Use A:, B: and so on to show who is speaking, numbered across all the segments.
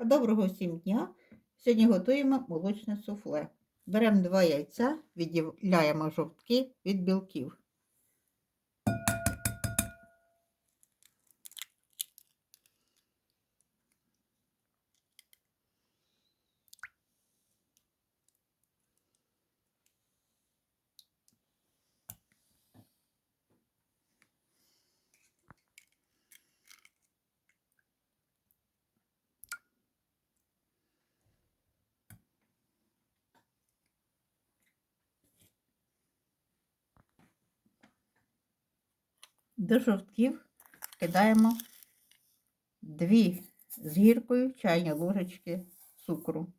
A: Доброго всім дня! Сьогодні готуємо молочне суфле. Беремо два яйця, відділяємо жовтки від білків. До жовтків кидаємо дві з гіркою чайні ложечки цукру.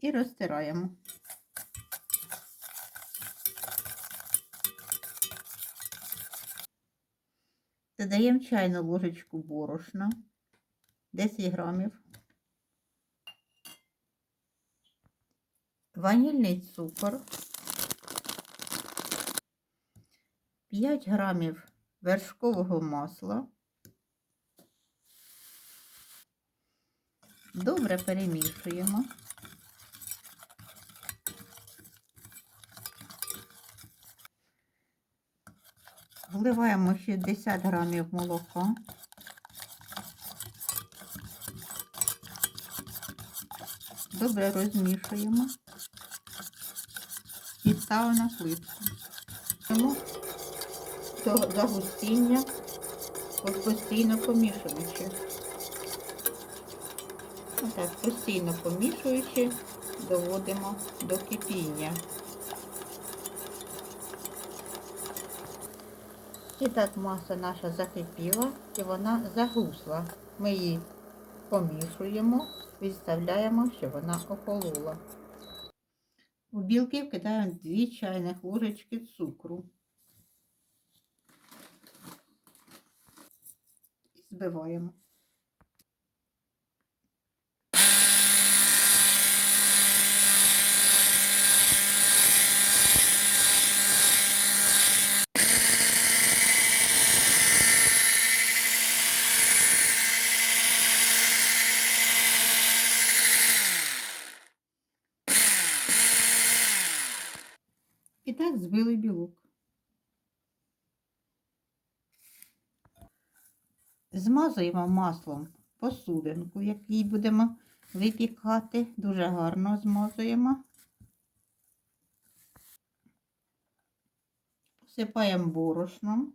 A: І розтираємо. Додаємо чайну ложечку борошна 10 грамів, ванільний цукор, 5 грамів вершкового масла. Добре перемішуємо. Вливаємо 60 грамів молока. Добре розмішуємо і ставимо на плитку. Загустіння постійно помішуючи. Отак, постійно помішуючи, доводимо до кипіння. І так маса наша закипіла і вона загусла. Ми її помішуємо, відставляємо, щоб вона охолола. У білки вкидаємо 2 чайних ложечки цукру. Збиваємо. І так збили білок. Змазуємо маслом посудинку, який будемо випікати. Дуже гарно змазуємо. Посипаємо борошном.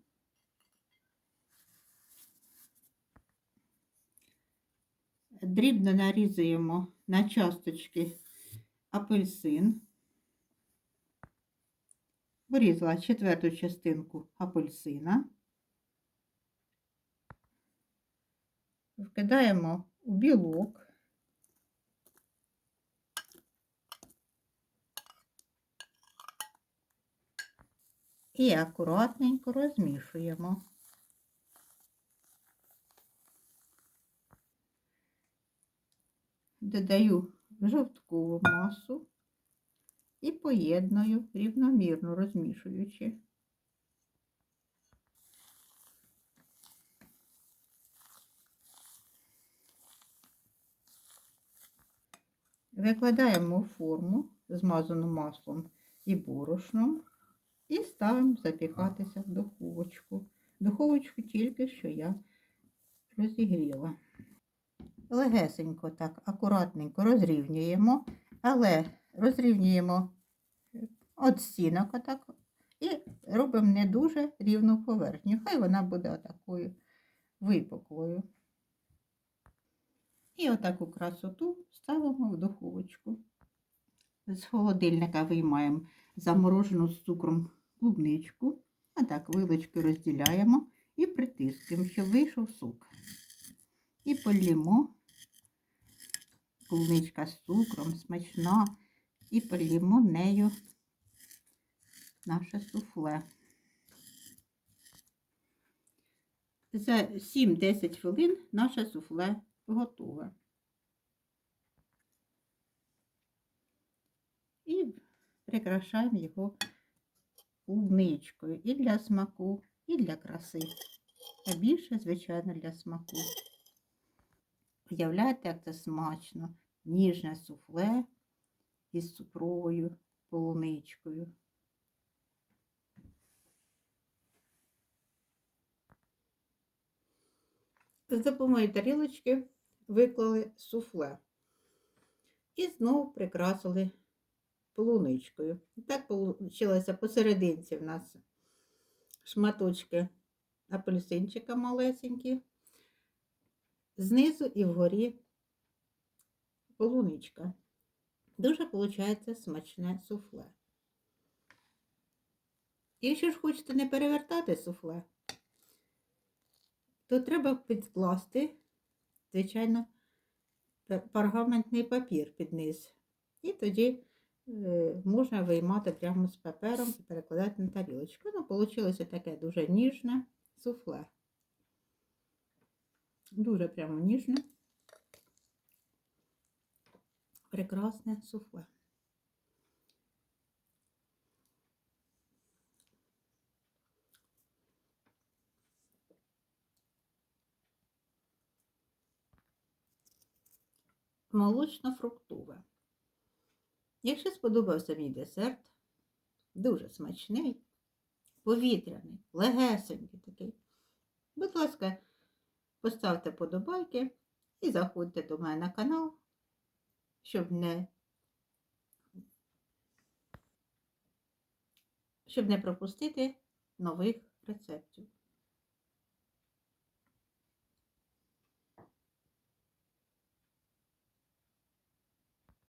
A: Дрібно нарізуємо на часточки апельсин. Вирізала четверту частинку апельсина. Вкидаємо у білок. І акуратненько розмішуємо. Додаю жовткову масу і поєдную рівномірно розмішуючи. Викладаємо форму, змазану маслом і борошном, і ставимо запікатися в духовочку. Духовочку тільки що я розігріла. Легесенько так, акуратненько розрівнюємо, але розрівнюємо от стінок отак і робимо не дуже рівну поверхню. Хай вона буде отакою випуклою. І отаку красоту ставимо в духовочку. З холодильника виймаємо заморожену з цукром клубничку, а так вилочки розділяємо і притискуємо, щоб вийшов сок. І полімо. Клубничка з цукром, смачна, і полімо нею наше суфле. За 7-10 хвилин наше суфле готове. І прикрашаємо його клубничкою і для смаку, і для краси. А більше, звичайно, для смаку. Уявляєте, як це смачно, ніжне суфле із цукровою полуничкою. З допомогою тарілочки виклали суфле і знову прикрасили полуничкою. І так вийшло посерединці в нас шматочки апельсинчика малесенькі, знизу і вгорі полуничка. Дуже виходить смачне суфле. Якщо ж хочете не перевертати суфле, то треба підкласти, звичайно, паргаментний папір під низ. І тоді е, можна виймати прямо з папером і перекладати на тарілочку. Ну, вийшло таке дуже ніжне суфле. Дуже прямо ніжне. Прекрасне суфле. Молочно-фруктове. Якщо сподобався мій десерт, дуже смачний, повітряний, легесенький такий, будь ласка, поставте подобайки і заходьте до мене на канал, щоб не, щоб не пропустити нових рецептів.